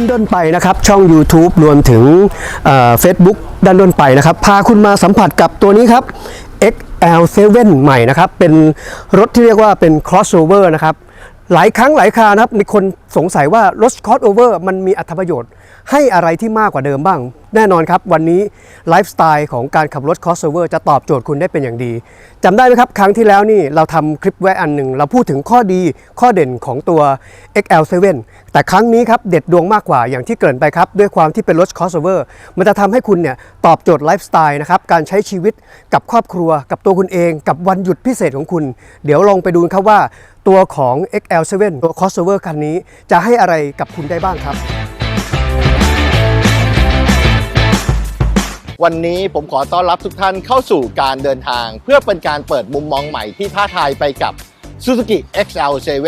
านด้นไปนะครับ ช่อง YouTube รวมถึงเฟซบุ๊กด้านด้นไปนะครับ พาคุณมาสัมผัสกับตัวนี้ครับ XL7 ใหม่นะครับ เป็นรถที่เรียกว่าเป็น crossover นะครับ หลายครั้งหลายครานะครับมีคนสงสัยว่า รถ crossover มันมีอัตประโยชน์ ให้อะไรที่มากกว่าเดิมบ้าง แน่นอนครับ วันนี้ไลฟ์สไตล์ของการขับรถ crossover จะตอบโจทย์คุณได้เป็นอย่างดีจำได้ไหมครับ ครั้งที่แล้วนี่เราทำคลิปไว้อันหนึ่ง เราพูดถึงข้อดีข้อเด่นของตัว XL7 แต่ครั้งนี้ครับ เด็ดดวงมากกว่าอย่างที่เกริ่นไปครับ ด้วยความที่เป็นรถ crossover มันจะทำให้คุณเนี่ยตอบโจทย์ไลฟ์สไตล์นะครับการใช้ชีวิตกับครอบครัว กับตัวคุณเอง กับวันหยุดพิเศษของคุณ เดี๋ยวลองไปดูครับว่า ตัวของ XL7 ตัว crossover คันนี้จะให้อะไรกับคุณได้บ้างครับ วันนี้ผมขอต้อนรับทุกท่านเข้าสู่การเดินทาง เพื่อเป็นการเปิดมุมมองใหม่ที่ท้าทายไปกับ Suzuki XL7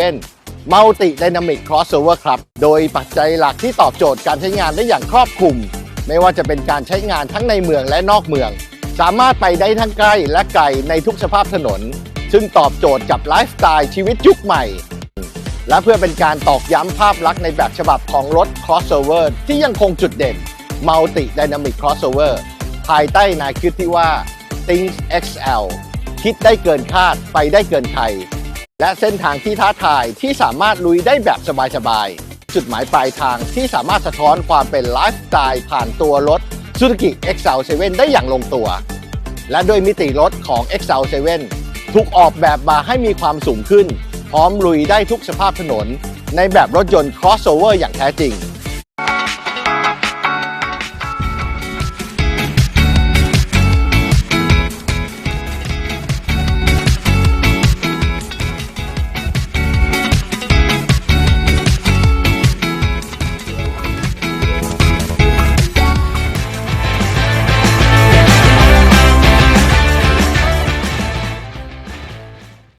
Multi Dynamic Crossover ครับ โดยปัจจัยหลักที่ตอบโจทย์การใช้งานได้อย่างครอบคลุม ไม่ว่าจะเป็นการใช้งานทั้งในเมืองและนอกเมือง สามารถไปได้ทั้งใกล้และไกลในทุกสภาพถนน ซึ่งตอบโจทย์กับไลฟ์สไตล์ชีวิตยุคใหม่ และเพื่อเป็นการตอกย้ำภาพลักษณ์ในแบบฉบับของรถ crossover ที่ยังคงจุดเด่น Multi Dynamic Crossover ภายใต้นวคิดที่ว่า Things XL คิดได้เกินคาดไปได้เกินใคร และเส้นทางที่ท้าทายที่สามารถลุยได้แบบสบายๆ จุดหมายปลายทางที่สามารถสะท้อนความเป็นไลฟ์สไตล์ผ่านตัวรถ Suzuki XL7 ได้อย่างลงตัว และด้วยมิติรถของ XL7 ถูกออกแบบมาให้มีความสูงขึ้น พร้อมลุยได้ทุกสภาพถนน ในแบบรถยนต์ crossover อย่างแท้จริง